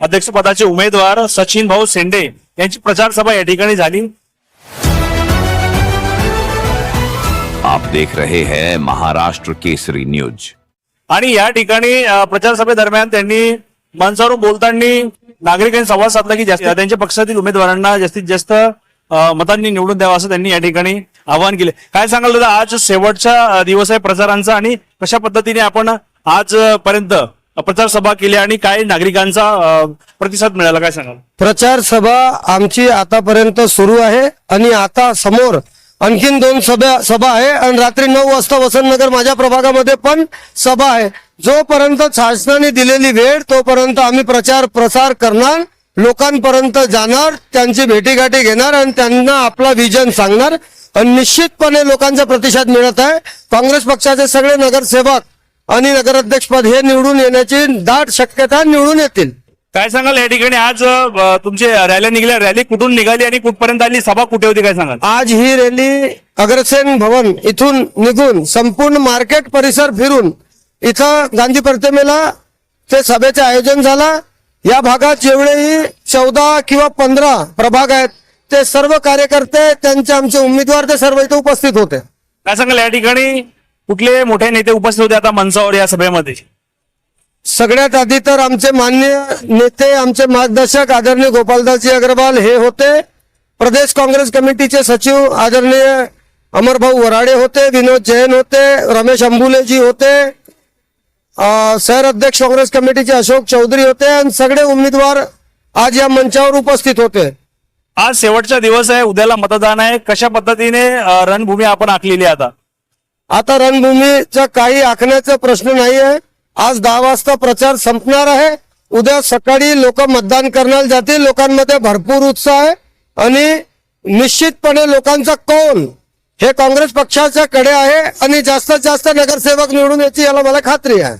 अध्यक्षपदाचे उमेदवार सचिन भाऊ शेंडे यांची प्रचार सभा या ठिकाणी झाली. आप देख रहे हैं महाराष्ट्र केसरी न्यूज। आणि या ठिकाणी प्रचार सभेदरम्यान त्यांनी मंचावरून बोलताना नागरिकांनी संवाद साधला की जास्त त्यांच्या पक्षातील उमेदवारांना जास्तीत जास्त मतांनी निवडून द्यावं असं त्यांनी या ठिकाणी आवाहन केले. काय सांगाल दादा आज शेवटचा दिवस आहे प्रचारांचा आणि कशा पद्धतीने आपण आज पर्यंत प्रचार सभा केल्या आणि काय नागरिकांचा प्रतिसाद मिळाला काय सांगाल? प्रचार सभा आमची आतापर्यंत सुरू आहे आणि आता समोर आणखीन दोन सभा सभा आहे आणि रात्री नऊ वाजता वसंतनगर माझ्या प्रभागामध्ये पण सभा आहे. जोपर्यंत शासनाने दिलेली वेळ तोपर्यंत आम्ही प्रचार प्रसार करणार लोकांपर्यंत जाणार त्यांची भेटीगाठी घेणार आणि त्यांना आपला विजन सांगणार. आणि निश्चितपणे लोकांचा प्रतिसाद मिळत आहे. काँग्रेस पक्षाचे सगळे नगरसेवक आणि नगराध्यक्षपद हे निवडून येण्याची दाट शक्यता निवडून येतील. काय सांगाल या ठिकाणी? आज तुमचे रॅल्या निघाल्या. रॅली कुठून निघाली आणि कुठपर्यंत आली? सभा कुठे होती? काय सांगाल? आज ही रॅली अग्रसेन भवन इथून निघून संपूर्ण मार्केट परिसर फिरून इथं गांधी प्रतिमेला ते सभेचे आयोजन झाला. या भागात जेवढेही चौदा किंवा पंधरा प्रभाग आहेत ते सर्व कार्यकर्ते त्यांचे आमचे उमेदवार ते सर्व इथे उपस्थित होते. काय सांगाल या ठिकाणी? कुठले मोठे नेते उपस्थित होते आता मंचावर या सभेमध्ये? सगळ्यात आधी तर आमचे मान्य नेते आमचे मार्गदर्शक आदरणीय गोपालदासजी अग्रवाल हे होते. प्रदेश काँग्रेस कमिटीचे सचिव आदरणीय अमरभाऊ वराडे होते विनोद जैन होते रमेश अंबुलेजी होते शहर अध्यक्ष काँग्रेस कमिटीचे अशोक चौधरी होते आणि सगळे उमेदवार आज या मंचावर उपस्थित होते. आज शेवटचा दिवस आहे उद्याला मतदान आहे. कशा पद्धतीने रणभूमी आपण आखलेली आता? आता रणभूमीचा काही आखण्याचा प्रश्न नाही आहे आज दहा वाजता प्रचार संपणार आहे. उद्या सकाळी लोक मतदान करण्याला जातील. लोकांमध्ये भरपूर उत्साह आहे. आणि निश्चितपणे लोकांचा कौल हे काँग्रेस पक्षाच्या कडे आहे आणि जास्तीत जास्त नगरसेवक निवडून याची याला मला खात्री आहे.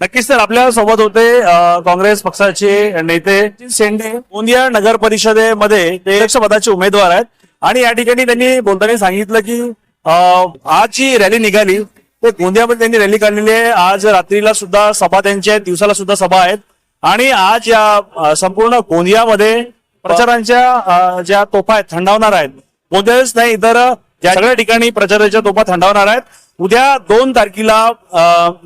नक्कीच सर आपल्यासोबत होते काँग्रेस पक्षाचे नेते शेंडे. गोंदिया नगर परिषदेमध्ये ते पदाचे उमेदवार आहेत. आणि या ठिकाणी त्यांनी बोलताना सांगितलं की आज जी रॅली निघाली ते गोंदियामध्ये त्यांनी रॅली काढलेली आहे. आज रात्रीला सुद्धा सभा त्यांची आहेत दिवसाला सुद्धा सभा आहेत. आणि आज या संपूर्ण गोंदियामध्ये प्रचारांच्या ज्या तोफा आहेत थंडावणार आहेत. गोंदियाच नाही इतर सगळ्या ठिकाणी प्रचाराच्या तोफा थंडावणार आहेत. उद्या दोन तारखेला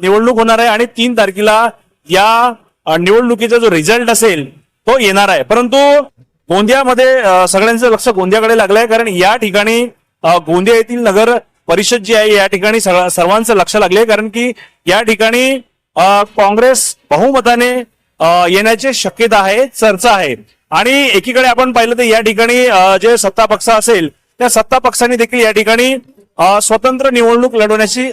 निवडणूक होणार आहे आणि तीन तारखेला या निवडणुकीचा जो रिझल्ट असेल तो येणार आहे. परंतु गोंदियामध्ये सगळ्यांचं लक्ष गोंदियाकडे लागलंय कारण या ठिकाणी गोंदिया येथील नगर परिषद जी आहे या ठिकाणी सर्वांचं लक्ष लागले कारण की या ठिकाणी काँग्रेस बहुमताने येण्याची शक्यता आहे चर्चा आहे. आणि एकीकडे आपण पाहिलं तर या ठिकाणी जे सत्ता पक्ष असेल त्या सत्ता पक्षांनी देखील या ठिकाणी स्वतंत्र निवडणूक लढवण्याची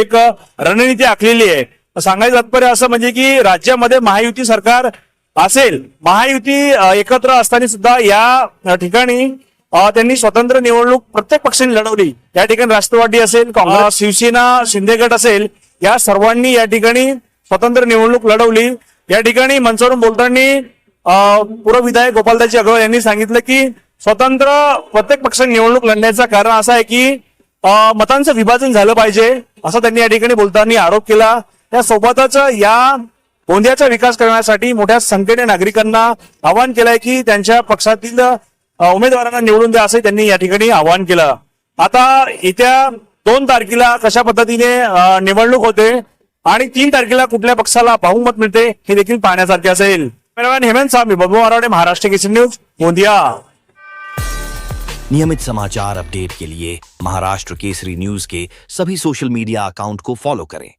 एक रणनीती आखलेली आहे. सांगायचं तात्पर्य असं म्हणजे की राज्यामध्ये महायुती सरकार असेल महायुती एकत्र असताना सुद्धा या ठिकाणी त्यांनी स्वतंत्र निवडणूक प्रत्येक पक्षाने लढवली. या ठिकाणी राष्ट्रवादी असेल काँग्रेस शिवसेना शिंदे गट असेल या सर्वांनी या ठिकाणी स्वतंत्र निवडणूक लढवली. या ठिकाणी मंचावरून बोलताना अ, पूर्व विधायक गोपालदासजी अग्रवाल यांनी सांगितलं की स्वतंत्र प्रत्येक पक्षाने निवडणूक लढण्याचं कारण असं आहे की मतांचं विभाजन झालं पाहिजे असं त्यांनी या ठिकाणी बोलताना आरोप केला. त्यासोबतच या गोंदियाचा विकास करण्यासाठी मोठ्या संख्येने नागरिकांना आवाहन केलंय की त्यांच्या पक्षातील उमेदवारांना निवडून द्या असंही त्यांनी या ठिकाणी आवाहन केलं. आता येत्या दोन तारखेला कशा पद्धतीने निवडणूक होते आणि तीन तारखेला कुठल्या पक्षाला बहुमत मिळते हे देखील पाहण्यासारखे असेल. Cameraman Hemant Sami Babu Arade Maharashtra Kesari news Gondia. नियमित समाचार अपडेट के लिए महाराष्ट्र केसरी न्यूज के सभी सोशल मीडिया अकाउंट को फॉलो करें।